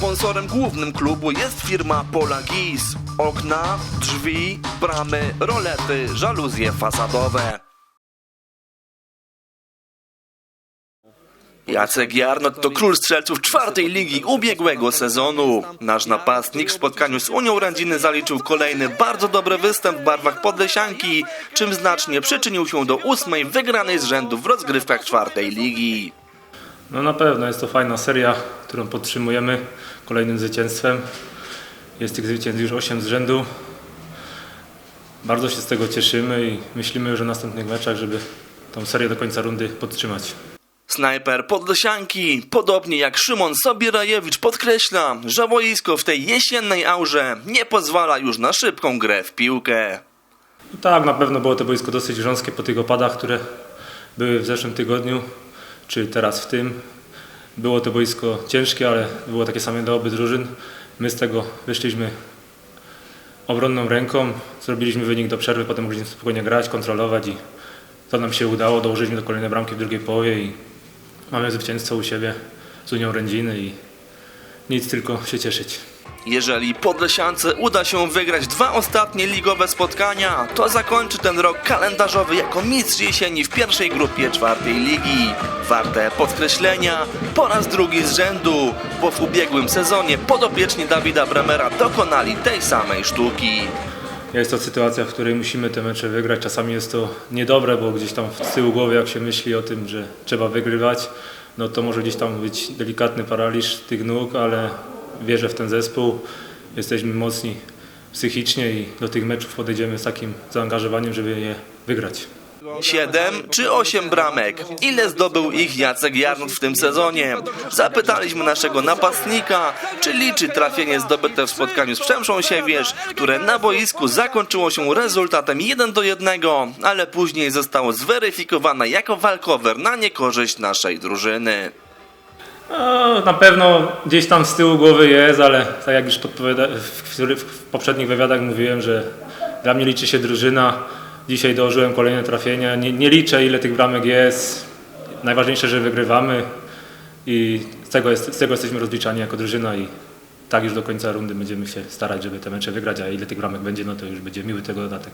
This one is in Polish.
Sponsorem głównym klubu jest firma Pola Gis. Okna, drzwi, bramy, rolety, żaluzje fasadowe. Jacek Jarnot to król strzelców czwartej ligi ubiegłego sezonu. Nasz napastnik w spotkaniu z Unią Rędziny zaliczył kolejny bardzo dobry występ w barwach Podlesianki, czym znacznie przyczynił się do ósmej wygranej z rzędu w rozgrywkach czwartej ligi. No na pewno jest to fajna seria, którą podtrzymujemy kolejnym zwycięstwem. Jest tych zwycięstw już 8 z rzędu. Bardzo się z tego cieszymy i myślimy już o następnych meczach, żeby tą serię do końca rundy podtrzymać. Snajper Podlesianki, podobnie jak Szymon Sobierajewicz podkreśla, że boisko w tej jesiennej aurze nie pozwala już na szybką grę w piłkę. No tak, na pewno było to boisko dosyć grząskie po tych opadach, które były w zeszłym tygodniu, czy teraz w tym. Było to boisko ciężkie, ale było takie same do obu drużyn. My z tego wyszliśmy obronną ręką, zrobiliśmy wynik do przerwy, potem mogliśmy spokojnie grać, kontrolować i to nam się udało. Dołożyliśmy do kolejnej bramki w drugiej połowie i mamy zwycięstwo u siebie z Unią Rędziny i nic tylko się cieszyć. Jeżeli Podlesiance uda się wygrać dwa ostatnie ligowe spotkania, to zakończy ten rok kalendarzowy jako mistrz jesieni w pierwszej grupie czwartej ligi. Warte podkreślenia, po raz drugi z rzędu, bo w ubiegłym sezonie podopieczni Dawida Bremera dokonali tej samej sztuki. Jest to sytuacja, w której musimy te mecze wygrać. Czasami jest to niedobre, bo gdzieś tam z tyłu głowy, jak się myśli o tym, że trzeba wygrywać, no to może gdzieś tam być delikatny paraliż tych nóg, ale wierzę w ten zespół. Jesteśmy mocni psychicznie i do tych meczów podejdziemy z takim zaangażowaniem, żeby je wygrać. Siedem czy osiem bramek? Ile zdobył ich Jacek Jarnut w tym sezonie? Zapytaliśmy naszego napastnika, czy liczy trafienie zdobyte w spotkaniu z Przemszą Siewierz, które na boisku zakończyło się rezultatem 1 do 1, ale później zostało zweryfikowane jako walkover na niekorzyść naszej drużyny. No, na pewno gdzieś tam z tyłu głowy jest, ale tak jak już w, w poprzednich wywiadach mówiłem, że dla mnie liczy się drużyna. Dzisiaj dołożyłem kolejne trafienia. Nie, nie liczę ile tych bramek jest. Najważniejsze, że wygrywamy i z tego, jest, z tego jesteśmy rozliczani jako drużyna i tak już do końca rundy będziemy się starać, żeby te mecze wygrać, a ile tych bramek będzie, no to już będzie miły tego dodatek.